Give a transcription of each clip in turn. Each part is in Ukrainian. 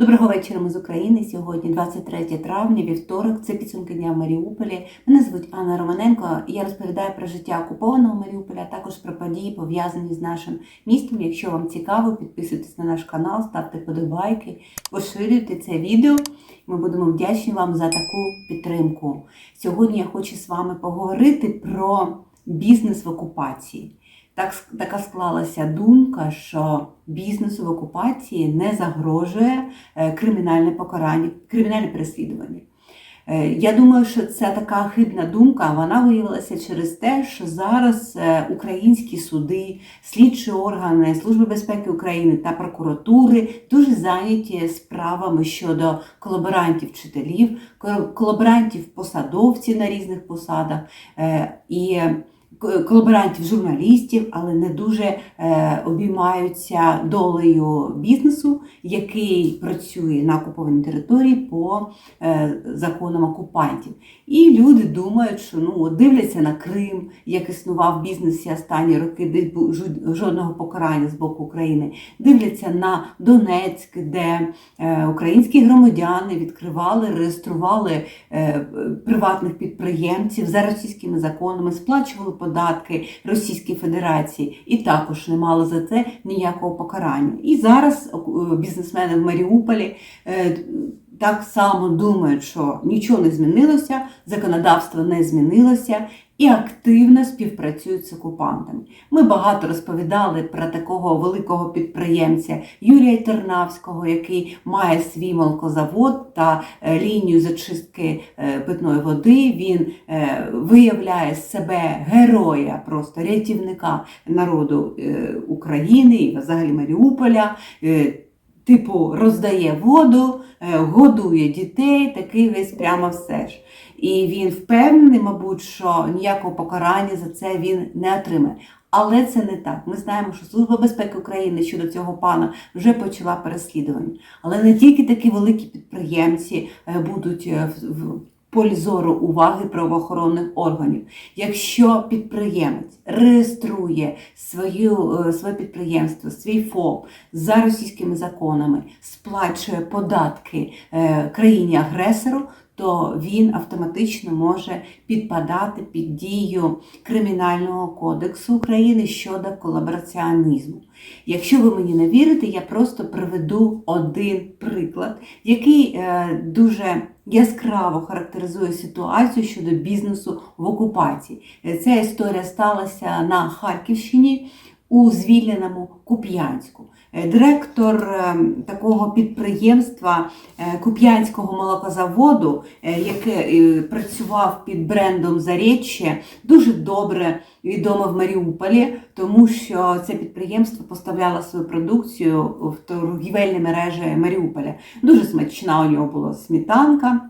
Доброго вечора, ми з України. Сьогодні 23 травня, вівторок. Це підсумки дня в Маріуполі. Мене звуть Анна Романенко. і Я розповідаю про життя окупованого Маріуполя, а також про події, пов'язані з нашим містом. Якщо вам цікаво, підписуйтесь на наш канал, ставте подобайки, поширюйте це відео. Ми будемо вдячні вам за таку підтримку. Сьогодні я хочу з вами поговорити про бізнес в окупації. Так, така склалася думка, що бізнесу в окупації не загрожує е, кримінальне покарання, кримінальне переслідування. Е, Я думаю, що це така хибна думка. Вона виявилася через те, що зараз е, українські суди, слідчі органи Служби безпеки України та прокуратури дуже зайняті справами щодо колаборантів вчителів, колаборантів посадовців на різних посадах і колаборантів журналістів, але не дуже е, обіймаються долею бізнесу, який працює на окупованій території по е, законам окупантів. І люди думають, що ну дивляться на Крим, як існував в бізнесі останні роки, де жодного покарання з боку України. Дивляться на Донецьк, де е, українські громадяни відкривали, реєстрували приватних підприємців за російськими законами, сплачували податки Російській Федерації і також не мали за це ніякого покарання. І зараз е, бізнесмени в Маріуполі. Так само думають, що нічого не змінилося, законодавство не змінилося і активно співпрацюють з окупантами. Ми багато розповідали про такого великого підприємця Юрія Тернавського, який має свій молокозавод та е, лінію зачистки е, питної води. Він е, виявляє себе героя, просто рятівника народу України і взагалі Маріуполя. Типу, роздає воду, е, годує дітей, такий весь прямо все ж. І він впевнений, мабуть, що ніякого покарання за це він не отримає. Але це не так. Ми знаємо, що Служба безпеки України щодо цього пана вже почала переслідування. Але не тільки такі великі підприємці е, будуть е, в полі зору уваги правоохоронних органів. Якщо підприємець реєструє свою, е, своє підприємство, свій ФОП за російськими законами, сплачує податки е, країні-агресору, то він автоматично може підпадати під дію Кримінального кодексу України щодо колабораціонізму. Якщо ви мені не вірите, я просто приведу один приклад, який е, дуже яскраво характеризує ситуацію щодо бізнесу в окупації. Е, Ця історія сталася на Харківщині у звільненому Куп'янську. Е, Директор е, такого підприємства е, Куп'янського молокозаводу, який працював під брендом Заріччя, дуже добре відомо в Маріуполі, тому що це підприємство поставляло свою продукцію в торгівельні мережі Маріуполя. Дуже смачна у нього була сметанка.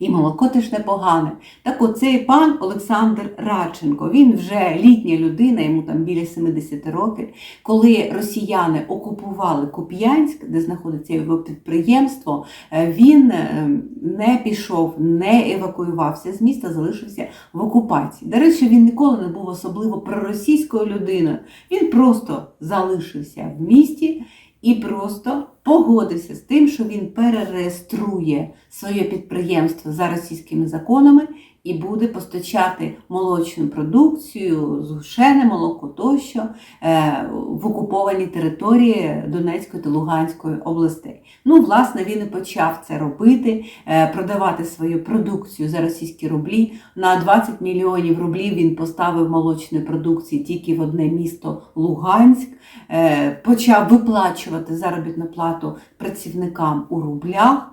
І молоко теж непогане. Так от цей пан Олександр Радченко, він вже літня людина, йому там біля 70 років. Коли росіяни окупували Куп'янськ, де знаходиться його підприємство, е, він е, не пішов, не евакуювався з міста, залишився в окупації. До речі, він ніколи не був особливо проросійською людиною. Він просто залишився в місті і просто погодився з тим, що він перереєструє своє підприємство за російськими законами і буде постачати молочну продукцію, згущене молоко тощо е, в окупованій території Донецької та Луганської областей. Ну, власне, він і почав це робити, е, продавати свою продукцію за російські рублі. На 20 мільйонів рублів він поставив молочної продукції тільки в одне місто Луганськ, е, почав виплачувати заробітну плату працівникам у рублях.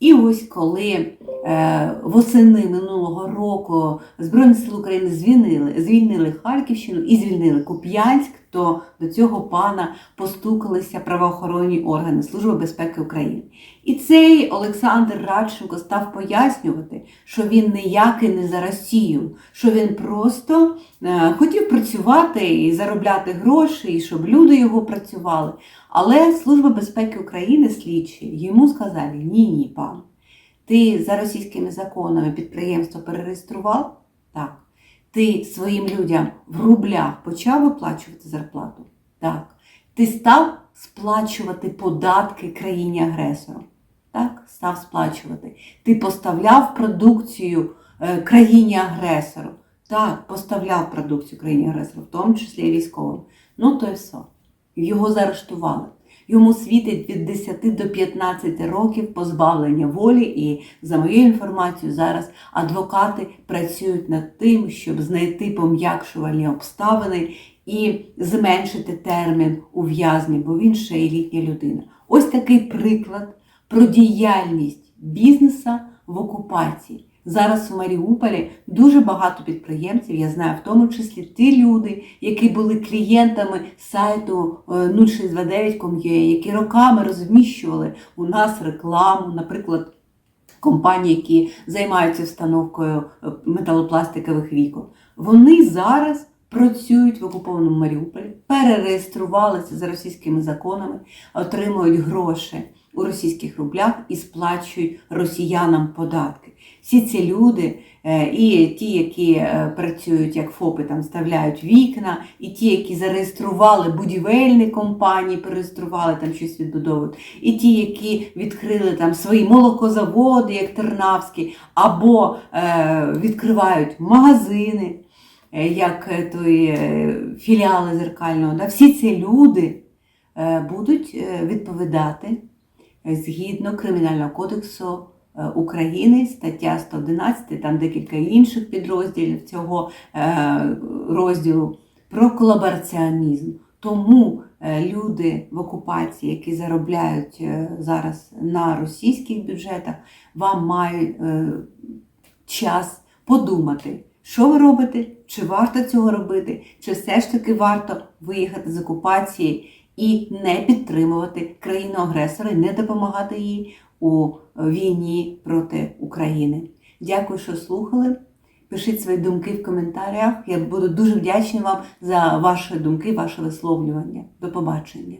І ось коли е, восени минулого року Збройні Сили України звільнили, звільнили Харківщину і звільнили Куп'янськ, то до цього пана постукалися правоохоронні органи Служби безпеки України. І цей Олександр Радченко став пояснювати, що він ніякий не за Росію, що він просто е, хотів працювати і заробляти гроші, і щоб люди його працювали. Але Служба безпеки України слідчі йому сказали: ні, ні, пан. Ти за російськими законами підприємство перереєстрував? Так. Ти своїм людям в рублях почав виплачувати зарплату? Так. Ти став сплачувати податки країні-агресору. Так, став сплачувати. Ти поставляв продукцію е, країні-агресору. Так, поставляв продукцію країні-агресору, в тому числі і військовим. Ну то й все. Його заарештували. Йому світить від 10 до 15 років позбавлення волі, і за моєю інформацією, зараз адвокати працюють над тим, щоб знайти пом'якшувальні обставини і зменшити термін ув'язнення, бо він ще й літня людина. Ось такий приклад про діяльність бізнеса в окупації. Зараз в Маріуполі дуже багато підприємців, я знаю, в тому числі ті люди, які були клієнтами сайту е, 0629.com.ua, які роками розміщували у нас рекламу, наприклад, компанії, які займаються встановкою е, металопластикових вікон. Вони зараз працюють в окупованому Маріуполі, перереєструвалися за російськими законами, отримують гроші у російських рублях і сплачують росіянам податки. Всі ці люди, е, і ті, які е, працюють як ФОПи, там вставляють вікна, і ті, які зареєстрували будівельні компанії, перереєстрували там щось відбудовують, і ті, які відкрили там свої молокозаводи, як Тернавський, або е, відкривають магазини, е, як той філіали зеркального. Да? Всі ці люди будуть відповідати згідно Кримінального кодексу України, стаття 111, там декілька інших підрозділів цього е, розділу про колабораціонізм. Тому е, люди в окупації, які заробляють е, зараз на російських бюджетах, вам мають е, час подумати, що ви робите, чи варто цього робити, чи все ж таки варто виїхати з окупації і не підтримувати країну-агресора, не допомагати їй у війні проти України. Дякую, що слухали. Пишіть свої думки в коментарях. Я буду дуже вдячна вам за ваші думки, ваше висловлювання. До побачення.